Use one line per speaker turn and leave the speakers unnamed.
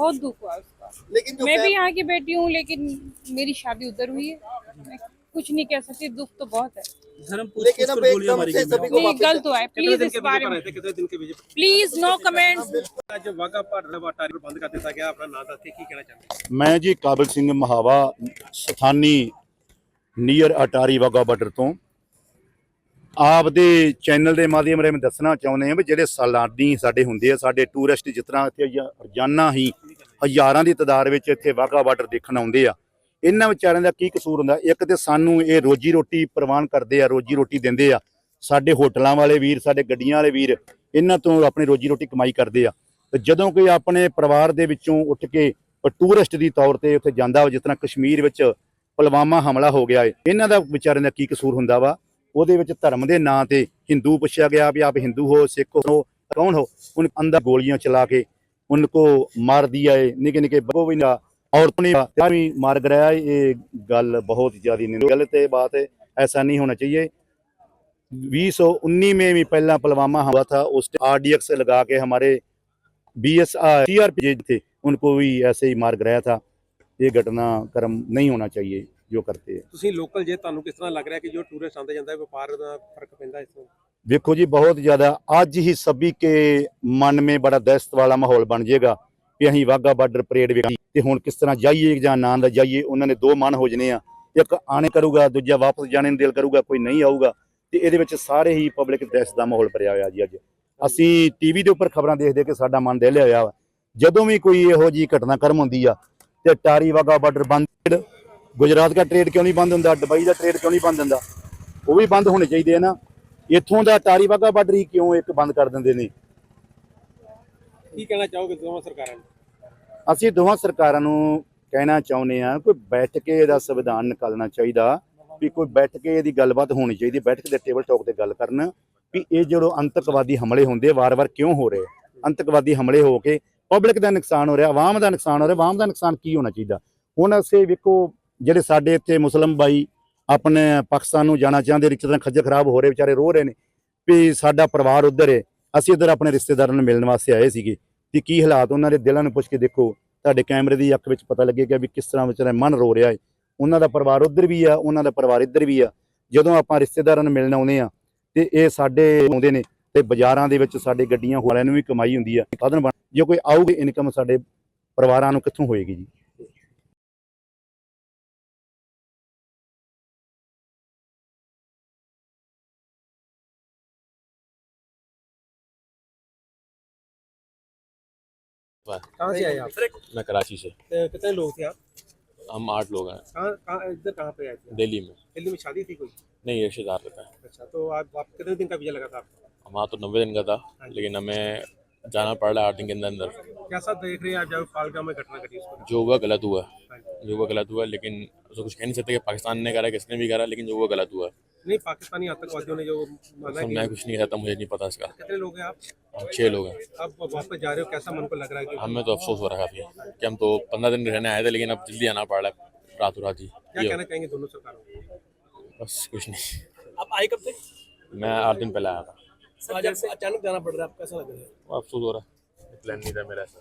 بہت
دکھ
ہوا
اس
کا۔
میں
بھی یہاں
کی
بیٹی ہوں لیکن میری شادی ادھر ہوئی
ہے۔ کچھ نہیں
کہہ سکتی دکھ تو بہت ہے۔ غلط ہوا ہے۔ پلیز اس بارے میں پلیز نو کمنٹس
میں ਜੀ ਕਾਬਲ ਸਿੰਘ ਮਹਾਵਾ ਸਥਾਨੀ ਨੀਅਰ ਅਟਾਰੀ ਵਾਗਾ ਬਾਰਡਰ ਤੋਂ ਆਪ ਦੇ ਚੈਨਲ ਦੇ ਮਾਧਿਅਮ ਰਾਹੀਂ ਦੱਸਣਾ ਚਾਹੁੰਦੇ ਹਾਂ ਵੀ ਜਿਹੜੇ ਸਾਲਾਨੀ ਸਾਡੇ ਹੁੰਦੇ ਆ, ਸਾਡੇ ਟੂਰਿਸਟ ਜਿਸ ਤਰ੍ਹਾਂ ਇੱਥੇ ਰੋਜ਼ਾਨਾ ਹੀ ਹਜ਼ਾਰਾਂ ਦੀ ਤਾਦਾਦ ਵਿੱਚ ਇੱਥੇ ਵਾਗਾ ਬਾਰਡਰ ਦੇਖਣ ਆਉਂਦੇ ਆ। ਇਹਨਾਂ ਵਿਚਾਰਿਆਂ ਦਾ ਕੀ ਕਸੂਰ ਹੁੰਦਾ? ਇੱਕ ਤੇ ਸਾਨੂੰ ਇਹ ਰੋਜੀ ਰੋਟੀ ਪ੍ਰਵਾਨ ਕਰਦੇ ਆ, ਰੋਜੀ ਰੋਟੀ ਦਿੰਦੇ ਆ। ਸਾਡੇ ਹੋਟਲਾਂ ਵਾਲੇ ਵੀਰ, ਸਾਡੇ ਗੱਡੀਆਂ ਵਾਲੇ ਵੀਰ, ਇਹਨਾਂ ਤੋਂ ਆਪਣੀ ਰੋਜੀ ਰੋਟੀ ਕਮਾਈ ਕਰਦੇ ਆ। ਤੇ ਜਦੋਂ ਕੋਈ ਆਪਣੇ ਪਰਿਵਾਰ ਦੇ ਵਿੱਚੋਂ ਉੱਠ ਕੇ ਟੂਰਿਸਟ ਦੀ ਤੌਰ ਤੇ ਉੱਥੇ ਜਾਂਦਾ ਵਾ, ਜਿਸ ਤਰ੍ਹਾਂ ਕਸ਼ਮੀਰ ਵਿੱਚ ਪੁਲਵਾਮਾ ਹਮਲਾ ਹੋ ਗਿਆ ਏ, ਇਹਨਾਂ ਦਾ ਵਿਚਾਰਿਆਂ ਦਾ ਕੀ ਕਸੂਰ ਹੁੰਦਾ ਵਾ? ਉਹਦੇ ਵਿੱਚ ਧਰਮ ਦੇ ਨਾਂ ਤੇ ਹਿੰਦੂ ਪੁੱਛਿਆ ਗਿਆ ਵੀ ਆਪ ਹਿੰਦੂ ਹੋ, ਸਿੱਖ ਹੋ, ਕੌਣ ਹੋ? ਉਹਨ ਅੰਦਰ ਗੋਲੀਆਂ ਚਲਾ ਕੇ ਉਹਨਾਂ ਕੋ ਮਾਰ ਦਿਆ ਏ ਨਿੱਕੇ ਨਿੱਕੇ ਬੱਬੋ ਵੀ ਨਾ, ਔਰਤ ਨੇ ਵੀ ਮਾਰ ਗਰਾਇਆ ਇਹ ਗੱਲ ਬਹੁਤ ਜ਼ਿਆਦਾ ਗਲਤ ਹੈ ਬਾਤ ਹੈ ऐसा नहीं होना चाहिए 2019 में ਪਹਿਲਾਂ पहला ਹਵਾ ਥਾ, ਉਸ उस आरडीएक्स लगा के हमारे बी एस टी आर थे उनको भी ऐसे ही मार गिराया ਥਾ। ये घटना क्रम नहीं होना चाहिए जो करते हैं
ਤੁਸੀਂ ਲੋਕਲ ਜੇ ਤੁਹਾਨੂੰ ਕਿਸ ਤਰ੍ਹਾਂ ਲੱਗ ਰਿਹਾ ਕਿ ਜੋ ਟੂਰਿਸਟ ਆਉਂਦੇ ਜਾਂਦਾ ਹੈ ਵਪਾਰ ਦਾ ਫਰਕ ਪੈਂਦਾ ਇਸ ਤੋਂ
देखो जी बहुत ज़्यादा आज ही सभी के मन में बड़ा दहशत वाला माहौल बन जाएगा ਵੀ ਅਸੀਂ ਵਾਗਾ ਬਾਰਡਰ ਪਰੇਡ ਵੇਖੀ ਤੇ ਹੁਣ ਕਿਸ ਤਰ੍ਹਾਂ ਜਾਈਏ ਜਾਂ ਨਾ ਦਾ ਜਾਈਏ ਉਹਨਾਂ ਨੇ ਦੋ ਮਨ ਹੋ ਜਨੇ ਆ ਇੱਕ ਆਣੇ ਕਰੂਗਾ ਦੂਜਾ ਵਾਪਸ ਜਾਣੇ ਨੂੰ ਦਿਲ ਕਰੂਗਾ ਕੋਈ ਨਹੀਂ ਆਊਗਾ ਤੇ ਇਹਦੇ ਵਿੱਚ ਸਾਰੇ ਹੀ ਪਬਲਿਕ ਦਹਿਸ਼ਤ ਦਾ ਮਾਹੌਲ ਭਰਿਆ ਹੋਇਆ ਜੀ ਅੱਜ ਅਸੀਂ ਟੀਵੀ ਦੇ ਉੱਪਰ ਖਬਰਾਂ ਦੇਖ ਦੇਖ ਕੇ ਸਾਡਾ ਮਨ ਦਹਿਲਿਆ ਹੋਇਆ ਵਾ ਜਦੋਂ ਵੀ ਕੋਈ ਇਹੋ ਜੀ ਘਟਨਾਕ੍ਰਮ ਹੁੰਦੀ ਗੁਜਰਾਤ ਦਾ ਟ੍ਰੇਡ ਕਿਉਂ ਨਹੀਂ ਬੰਦ ਹੁੰਦਾ? ਦੁਬਈ ਦਾ ਟ੍ਰੇਡ ਕਿਉਂ ਨਹੀਂ ਬੰਦ ਹੁੰਦਾ? ਉਹ ਵੀ ਬੰਦ ਹੋਣੇ ਚਾਹੀਦੇ ਆ ਨਾ। ਇੱਥੋਂ ਦਾ ਟਾਰੀ ਵਾਗਾ ਬਾਰਡਰ ਹੀ ਕਿਉਂ ਇੱਕ ਬੰਦ ਕਰ ਦਿੰਦੇ ਨੇ?
ਕੀ ਕਹਿਣਾ ਚਾਹੋਗੇ ਦੋਵਾਂ ਸਰਕਾਰਾਂ ਨੂੰ?
ਅਸੀਂ ਦੋਵਾਂ ਸਰਕਾਰਾਂ ਨੂੰ ਕਹਿਣਾ ਚਾਹੁੰਦੇ ਆ ਕੋਈ ਬੈਠ ਕੇ ਇਹਦਾ ਸੰਵਿਧਾਨ ਨਿਕਾਲਣਾ ਚਾਹੀਦਾ ਵੀ ਕੋਈ ਬੈਠ ਕੇ ਇਹਦੀ ਗੱਲਬਾਤ ਹੋਣੀ ਚਾਹੀਦੀ ਬੈਠ ਕੇ ਟੇਬਲ ਟਾਕ ਤੇ ਗੱਲ ਕਰਨ ਵੀ ਇਹ ਜਿਹੜੋ ਅੰਤਕਵਾਦੀ ਹਮਲੇ ਹੁੰਦੇ ਵਾਰ-ਵਾਰ ਕਿਉਂ ਹੋ ਰਹੇ? ਅੰਤਕਵਾਦੀ ਹਮਲੇ ਹੋ ਕੇ ਪਬਲਿਕ ਦਾ ਨੁਕਸਾਨ ਹੋ ਰਿਹਾ ਆਵਾਮ ਦਾ ਨੁਕਸਾਨ ਹੋ ਰਿਹਾ ਆਵਾਮ ਦਾ ਨੁਕਸਾਨ ਕੀ ਹੋਣਾ ਚਾਹੀਦਾ? ਹੁਣ ਅਸੀਂ ਵੇਖੋ ਜਿਹੜੇ ਸਾਡੇ ਇੱਥੇ ਮੁਸਲਮ ਬਾਈ ਆਪਣੇ ਪਾਕਿਸਤਾਨ ਨੂੰ ਜਾਣਾ ਚਾਹੁੰਦੇ ਰਿਸ਼ਤੇ ਤਰ੍ਹਾਂ ਖੱਜਲ ਖਰਾਬ ਹੋ ਰਹੇ, ਵਿਚਾਰੇ ਰੋ ਰਹੇ ਨੇ, ਵੀ ਸਾਡਾ ਪਰਿਵਾਰ ਉੱਧਰ ਹੈ, ਅਸੀਂ ਇੱਧਰ ਆਪਣੇ ਰਿਸ਼ਤੇਦਾਰਾਂ ਨੂੰ ਮਿਲਣ ਵਾਸਤੇ ਆਏ ਸੀਗੇ, ਤੇ ਕੀ ਹਾਲਾਤ ਉਹਨਾਂ ਦੇ ਦਿਲਾਂ ਨੂੰ ਪੁੱਛ ਕੇ ਦੇਖੋ, ਤੁਹਾਡੇ ਕੈਮਰੇ ਦੀ ਅੱਖ ਵਿੱਚ ਪਤਾ ਲੱਗੇਗਾ ਵੀ ਕਿਸ ਤਰ੍ਹਾਂ ਵਿਚਾਰਾ ਮਨ ਰੋ ਰਿਹਾ ਹੈ। ਉਹਨਾਂ ਦਾ ਪਰਿਵਾਰ ਉੱਧਰ ਵੀ ਆ, ਉਹਨਾਂ ਦਾ ਪਰਿਵਾਰ ਇੱਧਰ ਵੀ ਆ। ਜਦੋਂ ਆਪਾਂ ਰਿਸ਼ਤੇਦਾਰਾਂ ਨੂੰ ਮਿਲਣ ਆਉਂਦੇ ਆ, ਤੇ ਇਹ ਸਾਡੇ ਆਉਂਦੇ ਨੇ, ਤੇ ਬਾਜ਼ਾਰਾਂ ਦੇ ਵਿੱਚ ਸਾਡੇ ਗੱਡੀਆਂ ਵਾਲਿਆਂ ਨੂੰ ਵੀ ਕਮਾਈ ਹੁੰਦੀ ਆ, ਸਾਧਨ ਬਣ ਜੇ ਕੋਈ ਆਊਗੀ ਇਨਕਮ ਸਾਡੇ ਪਰਿਵਾਰਾਂ ਨੂੰ ਕਿੱਥੋਂ ਹੋਏਗੀ ਜੀ?
کہاں سے آئے آپ؟ میں
کراچی سے۔ کتنے لوگ
تھے آپ؟ ہم آٹھ لوگ ہیں۔ ادھر
کہاں پہ
آئے تھے دہلی میں۔ دہلی
میں شادی تھی کوئی؟
نہیں رشتے دار رہتا ہے۔ اچھا تو آپ کتنے دن کا
ویزا لگا تھا آپ ہمارا تو نوے دن کا تھا ہاں جی۔ لیکن ہمیں جانا پڑ رہا
ہے آٹھ دن کے اندر اندر۔ دیکھ رہے ہیں؟ آپ جب
میں گھٹنا گھٹی جو
ہوا غلط
ہوا۔ ہاں جی۔ جو ہوا غلط ہوا لیکن اس کو کچھ کہہ نہیں سکتے کہ پاکستان نے کرا کس نے بھی کرا
لیکن جو ہوا غلط ہوا۔ نہیں
پاکستانی
آتنکوادیوں
نے جو میں کچھ نہیں کہتا مجھے نہیں
پتا اس کا۔ کتنے
لوگ ہیں آپ؟ چھ
لوگ ہیں۔ آپ واپس جا رہے ہو کیسا من کو لگ رہا
ہے ہمیں تو افسوس ہو رہا ہے کافی کہ ہم تو پندرہ دن رہنے آئے تھے لیکن اب جلدی آنا پڑ رہا ہے۔ رات و
رات
ہی
کیا کہنا چاہیں گے دونوں
سرکاروں بس کچھ
نہیں۔ آپ آئے کب
سے میں آٹھ دن پہلے آیا
تھا۔ اچانک جانا پڑ رہا ہے آپ کیسا لگ رہا ہے؟
افسوس ہو رہا ہے۔ پلان نہیں تھا میرا ایسا